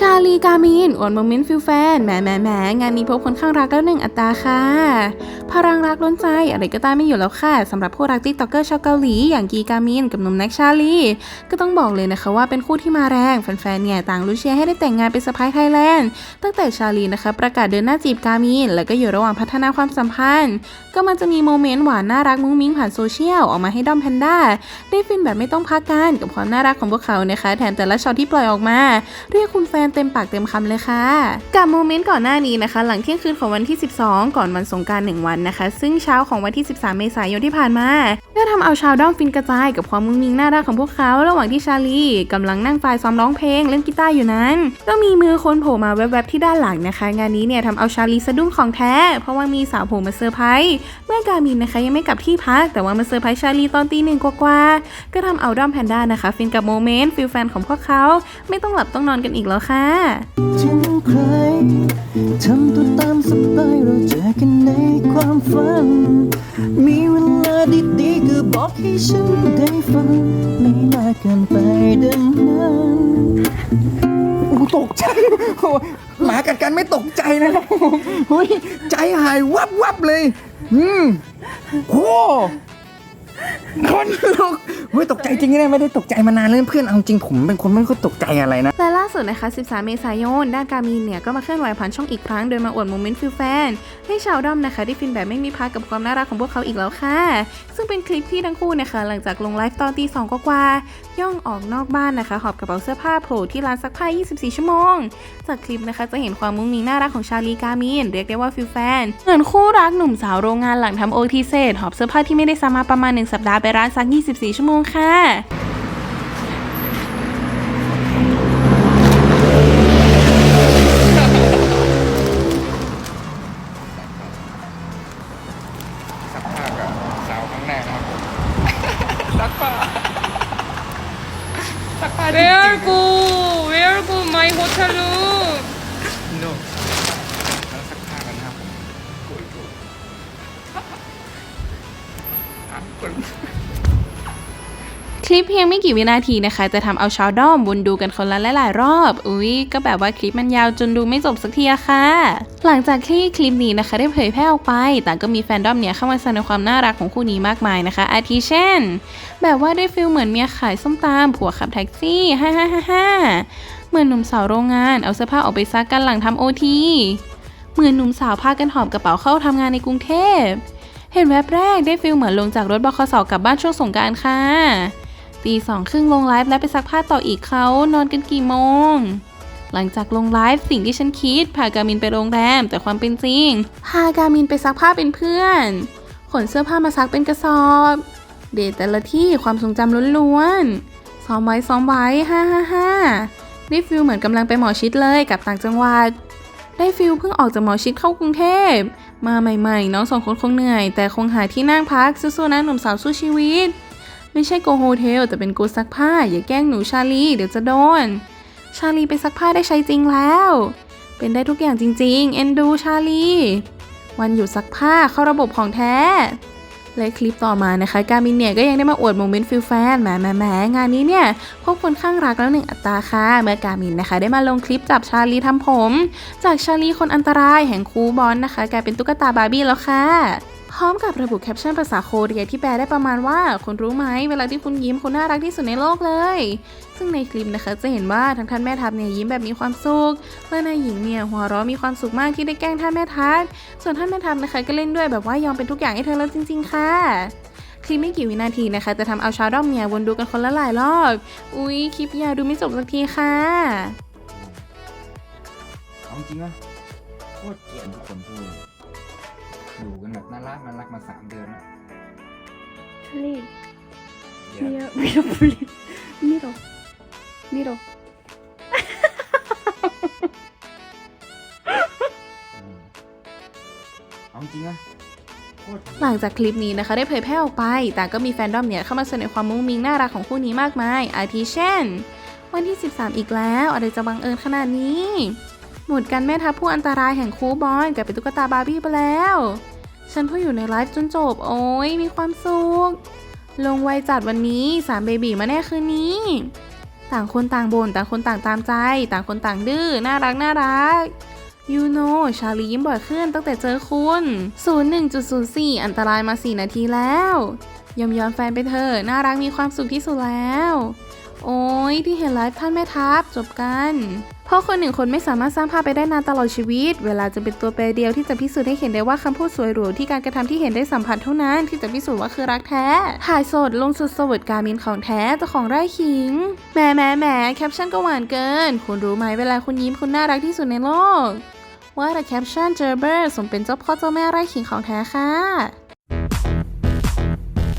ชาลีกามินอวนโมเมนต์ฟิลแฟนแหมแหมแหมงานนี้พบคนข้างรักแล้วหนึ่งอัตราค่ะ พลังรักล้นใจอะไรก็ตามไม่อยู่แล้วค่ะสำหรับผู้รักติ๊กต็อกเกอร์ชาวเกาหลีอย่างกีกามินกับหนุ่มแน็กชาลีก็ต้องบอกเลยนะคะว่าเป็นคู่ที่มาแรงแฟนๆเนี่ยต่างลุ้นเชียร์ให้ได้แต่งงานเป็นสะพ้ายไทยแลนด์ตั้งแต่ชาลีนะคะ ประกาศเดินหน้าจีบกามินแล้วก็อยู่ระหว่างพัฒนาความสัมพันธ์ ก็มันจะมีโมเมนต์หวานน่ารักมุ้งมิ้งผ่านโซเชียลออกมาให้ด้อมแพนด้าได้ฟินแบบไม่ต้องพักกันกับความน่ารักของพวกเขานะคะ แถมแต่ละช็อตที่ปล่อยออกมา เรียกคุณแฟนเต็มปากเต็มคำเลยค่ะ กับโมเมนต์ก่อนหน้านี้นะคะ หลังเที่ยงคืนของวันที่ 12 ก่อนวันสงการหนึ่งวันนะคะ ซึ่งเช้าของวันที่ 13 เมษายนที่ผ่านมาได้ทำเอาชาวด้อมฟินกระจายกับความมุ้งมิ้งน่ารักของพวกเขา ระหว่างที่ชาลีกำลังนั่งไฟล์ซ้อมร้องเพลงเล่นกีตาร์อยู่นั้น ก็มีมือคนโผล่มาแวบๆที่ด้านหลังนะคะ งานนี้เนี่ยทำเอาชาลีสะดุ้งของแท้ เพราะว่ามีสาวโผล่มาเซอร์ไพรส์เมื่อกามินนะคะยังไม่กลับที่พัก แต่ว่ามาเซอร์ไพรส์ชาลีตอนตีหนึ่งกว่าๆก็ทำเอาด้อมแพนด้านะคะ ฟินกับโมเมนต์ฟิลแฟนของพวกเขา ไม่ต้องหลับต้องนอนกันอีกแล้วค่ะถึงใครทำตัวตามสบายเราเจอกันในความฝัน มีเวลาดีๆก็บอกให้ฉันได้ฟัง ไม่มากเกินไปดังนั้นโอ้ตกใจโอ้หมากัดกันไม่ตกใจนะครับผมเฮ้ยใจหายวับวับเลย อืมโหคนลุก เฮ้ยตกใจจริงเนี่ยไม่ได้ตกใจมานานเลยเพื่อนเอาจริงผมเป็นคนไม่ค่อยตกใจอะไรนะ และล่าสุดนะคะ 13 เมษายน ด้านการมินเนี่ยก็มาเคลื่อนไหวผ่านช่องอีกครั้งโดยมาอวดโมเมนต์ฟิลแฟน ให้ชาวด้อมนะคะได้ฟินแบบไม่มีพักกับความน่ารักของพวกเขาอีกแล้วค่ะ ซึ่งเป็นคลิปที่ทั้งคู่นะคะหลังจากลงไลฟ์ตอนตีสองกว่าๆย่องออกนอกบ้านนะคะหอบกระเป๋าเสื้อผ้าโผล่ที่ร้านซักผ้า 24 ชั่วโมง จากคลิปนะคะจะเห็นความมุ้งมิ้งน่ารักของชาลีกามินเรียกได้ว่าฟิลแฟนเหมือนคู่รักหนุ่มสาวโรงงานหลังทำโอทีเสร็จหอบเสื้อผ้าที่ไม่ได้ซักมาประมาณหนึ่งสัปดาห์ไปร้านซัก 24 ชั่วโมงค่ะ สักผ้ากับสาวครั้งแรกนะครับผมสักผ้าสักผ้า Where go? Where go my hotel room? โน่แล้วสักผ้ากันนะครับผมกุยกุยอะกดค ลิปเพียงไม่กี่วินาทีนะคะ จะทำเอาชาวด้อมวนดูกันคนละหลายๆรอบ อุ๊ยก็แบบว่าคลิปมันยาวจนดูไม่จบสักทีอะค่ะ หลังจากที่คลิปนี้นะคะ ได้เผยแพร่ออกไปต่างก็มีแฟนด้อมเนี่ยเข้ามาแสดงความน่ารักของคู่นี้มากมายนะคะ อาทิเช่น แบบว่าได้ฟิลเหมือนเมียขายส้มตำผัวขับแท็กซี่ฮ่าฮ่าฮ่าฮ่าเหมือนหนุ่มสาวโรงงานเอาเสื้อผ้าออกไปซักกันหลังทำโอทีเหมือนหนุ่มสาวพากันหอบกระเป๋าเข้าทำงานในกรุงเทพเห็นแวบแรกได้ฟิลเหมือนลงจากรถบคสกลับบ้านช่วงสงกรารค่ะ ตีสองครึ่งลงไลฟ์แล้วไปซักผ้าต่ออีกเขานอนกันกี่โมง หลังจากลงไลฟ์สิ่งที่ฉันคิด พากามินไปโรงแรม แต่ความเป็นจริง พากามินไปซักผ้าเป็นเพื่อน ขนเสื้อผ้ามาซักเป็นกระสอบ เดทแต่ละที่ความทรงจำล้วนๆซ้อมไว้ซ้อมไว้ฮ่าฮ่าฮ่าได้ฟิลเหมือนกำลังไปหมอชิดเลยกับต่างจังหวัด ได้ฟิลเพิ่งออกจากหมอชิดเข้ากรุงเทพ มาใหม่ๆ น้องสองคนคงเหนื่อย แต่คงหาที่นั่งพักสู้ๆนะหนุ่มสาวสู้ชีวิต ไม่ใช่โกโฮเทลแต่เป็นโกซักผ้า อย่าแกล้งหนูชาลี เดี๋ยวจะโดน ชาลีไปซักผ้าได้ใช้จริงแล้ว เป็นได้ทุกอย่างจริง ๆ เอ็นดูชาลี วันหยุดซักผ้าเข้าระบบของแท้ และคลิปต่อมานะคะ การมินเนี่ยก็ยังได้มาอวดโมเมนต์ฟิลแฟนแหมแหมแหมงานนี้เนี่ยพบคนข้างรักแล้วหนึ่งอัตราค่ะ เมื่อการมินนะคะ ได้มาลงคลิปจับชาลีทำผม จากชาลีคนอันตรายแห่งคูบอลนะคะ กลายเป็นตุ๊กตาบาร์บี้แล้วค่ะ พร้อมกับระบุแคปชั่นภาษาโคเรียที่แปลได้ประมาณว่า คุณรู้ไหมเวลาที่คุณยิ้มคุณน่ารักที่สุดในโลกเลย ซึ่งในคลิปนะคะจะเห็นว่าทั้งท่านแม่ทัพเนี่ยยิ้มแบบมีความสุขและนายหญิงเนี่ยหัวเราะมีความสุขมากที่ได้แกล้งท่านแม่ทัพส่วนท่านแม่ทัพนะคะก็เล่นด้วยแบบว่ายอมเป็นทุกอย่างให้เธอแล้วจริง ๆ ค่ะคลิปไม่กี่วินาทีนะคะ จะทำเอาชาวด้อมเนี่ยวนดูกันคนละหลายรอบ อุ๊ย คลิปยาวดูไม่จบสักทีค่ะ เอาจริงวะโคตรเกลียดทุกคนพูด รักน่ารักมาสามเดือนแล้ว 플립. เดี๋ยว 미러 미러 플립. 미러. 미러. อืมเอาจริงวะโคตร หลังจากคลิปนี้นะคะได้เผยแพร่ออกไป แต่ก็มีแฟนดอมเนี่ยเข้ามาแสดงความมุ้งมิ้งน่ารักของคู่นี้มากมาย อาทิเช่น วันที่ 13 อีกแล้ว อะไรจะบังเอิญขนาดนี้ หมุดกันแม่ทัพผู้อันตรายแห่งคูบอลกลายเป็นตุ๊กตาบาร์บี้ไปแล้ว ฉันเพิ่งอยู่ในไลฟ์จนจบ โอ้ยมีความสุข ลงไวจัดวันนี้3เบบีมาแน่คืนนี้ ต่างคนต่างบน่นต่างคนต่างตามใจ ต่างคนต่างดื้อ น่ารักน่ารักยูโนชาลียิ้มบ่อยขึ้นตั้งแต่เจอคุณ 01.04 อันตรายมา 4 นาทีแล้วยอมยอมแฟนไปเถอะน่ารักมีความสุขที่สุดแล้ว โอ้ยที่เห็นไลฟ์ท่านแม่ทัพจบกัน เพราะคนหนึ่งคนไม่สามารถสร้างภาพไปได้นานตลอดชีวิต เวลาจะเป็นตัวแปรเดียวที่จะพิสูจน์ให้เห็นได้ว่าคำพูดสวยหรูที่การกระทำที่เห็นได้สัมผัสเท่านั้นที่จะพิสูจน์ว่าคือรักแท้ ถ่ายสดลงสุดสวดการมินของแท้เจ้าของไร่ขิงแหมแหมแหมแคปชั่นก็หวานเกิน คุณรู้ไหมเวลาคุณยิ้มคุณน่ารักที่สุดในโลก ว่าแต่แคปชั่นเจอเบอร์สมเป็นเจ้าพ่อเจ้าแม่ไร่ขิงของแท้ค่ะ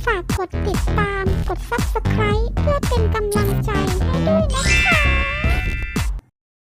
ฝากกดติดตามกด subscribe เพื่อเป็นกำลังใจให้ด้วยนะคะ